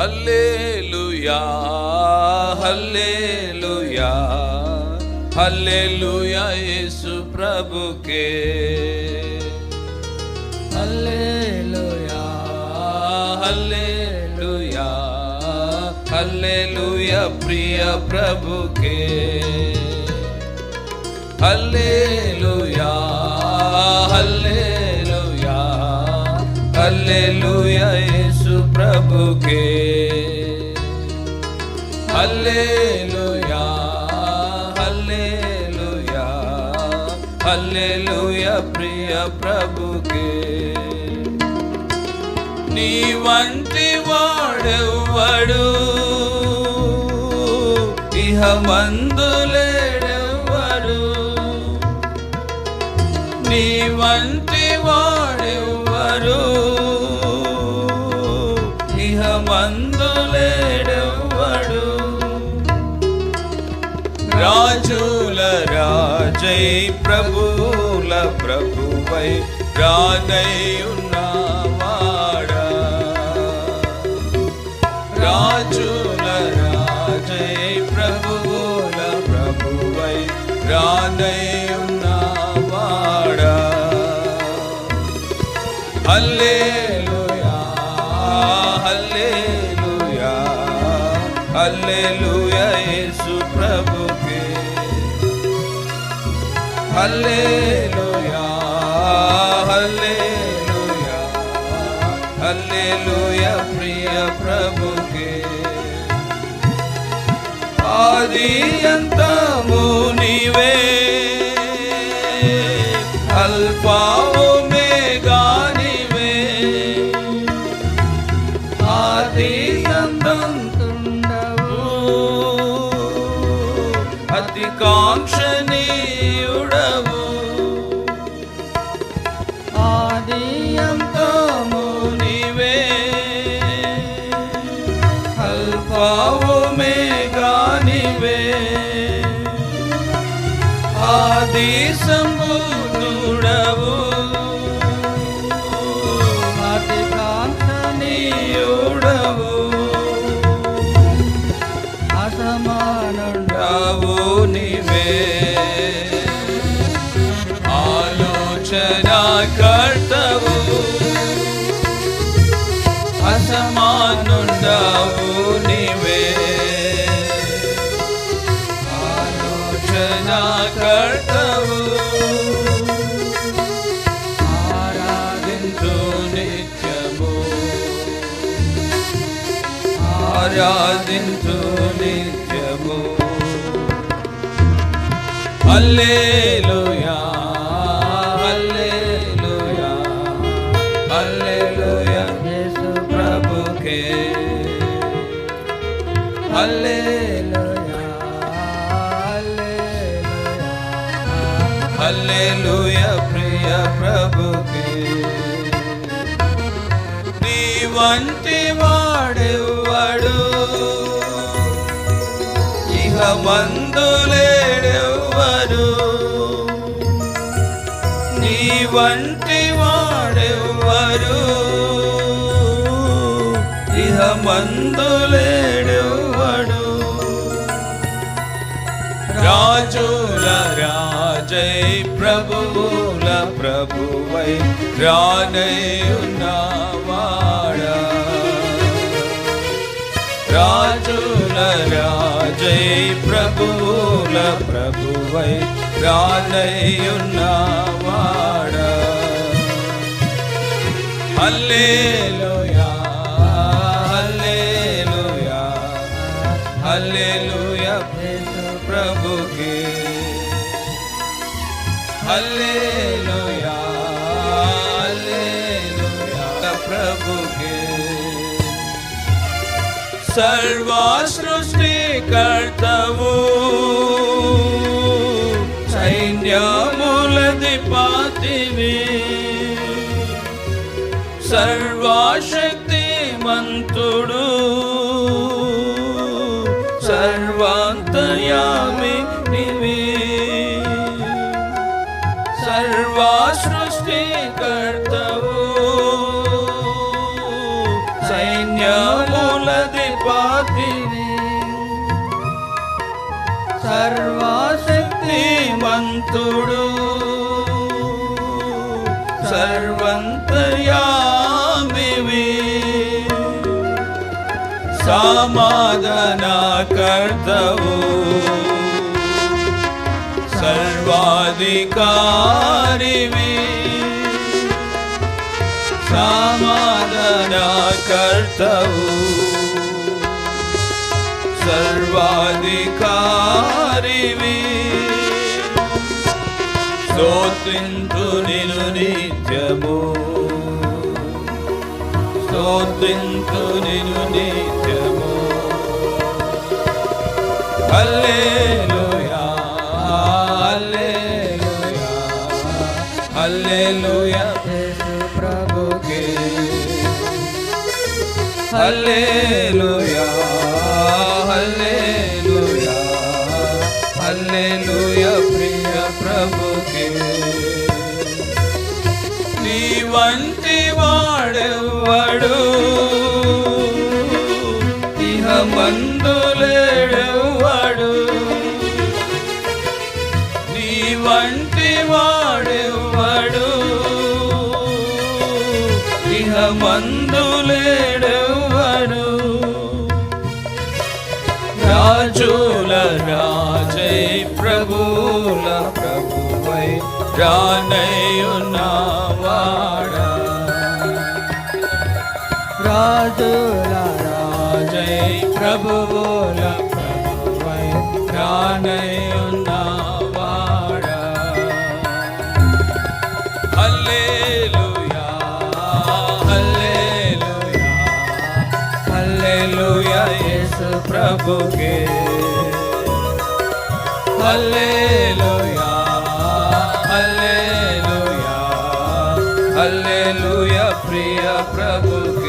Hallelujah hallelujah hallelujah Yesu ప్రభుకే. Hallelujah hallelujah hallelujah ప్రియ ప్రభుకే. Hallelujah hallelujah hallelujah. యేసు ప్రభుకే. హల్లేలుయా హల్లేలుయా హల్లేలుయా ప్రియ ప్రభుకే. నీ వంటి వాడెవ్వడు ఇహ మందులేడెవ్వడు ఇహ మందులేడెవ్వడు రాజుల రాజై ప్రభుల ప్రభువై రానై ఉన్నవాడా రాజుల రాజై ప్రభుల ప్రభువై రానై హల్లేలుయా హల్లేలుయా హల్లేలుయా ప్రియ ప్రభుకే ఆది అంతము నీవే ఆది కర్తవు. ఆరాధించు నిత్యము. ఆరాధించు నిత్యము. అల్లేలుయా హల్లేలుయా ప్రియ ప్రభుకి నీ వంటి వాడెవ్వడు. ఇహ మందులేడెవ్వరు నీ వంటి వాడెవ్వరు ఇహ మందులేడెవ్వడు రాజు ప్రభువుల ప్రభువై రానై ఉన్నవాడా రాజుల రాజై ప్రభువుల ప్రభువై రానై ఉన్నవాడా హల్లేలుయా హల్లేలుయా ప్రభుకే. సర్వ సృష్టికర్తవు సైన్యములది పాతివి సర్వశక్తి మంతుడు సర్వాంతర్యామి స్వీకర్తవు సైన్యములధిపాతిని సర్వాశక్తి మంతుడు సర్వంతయామివి. సమాధాన కర్తవు సర్వాధికారివి. సమాధాన కర్తవు సర్వాధికారివి స్తోత్రింతు నిను నిత్యము స్తోత్రింతు నిను నిత్యము హల్లెలూయా హల్లెలూయా హల్లెలూయా హల్లెలూయా హల్లెలూయా హల్లెలూయా ప్రియ ప్రభుకే. నీ వంటి వాడెవ్వడు ఇహ మందులేడెవ్వడు నీ వంటి వాడెవ్వడు ఇహ మందులేడెవ్వడు జై ప్రభుల ప్రభువై రానయున్నవాడా రాజుల రాజై ప్రభువుల ప్రభువై రానయున్నవాడా హల్లెలూయా प्रभु के ప్రియ ప్రభు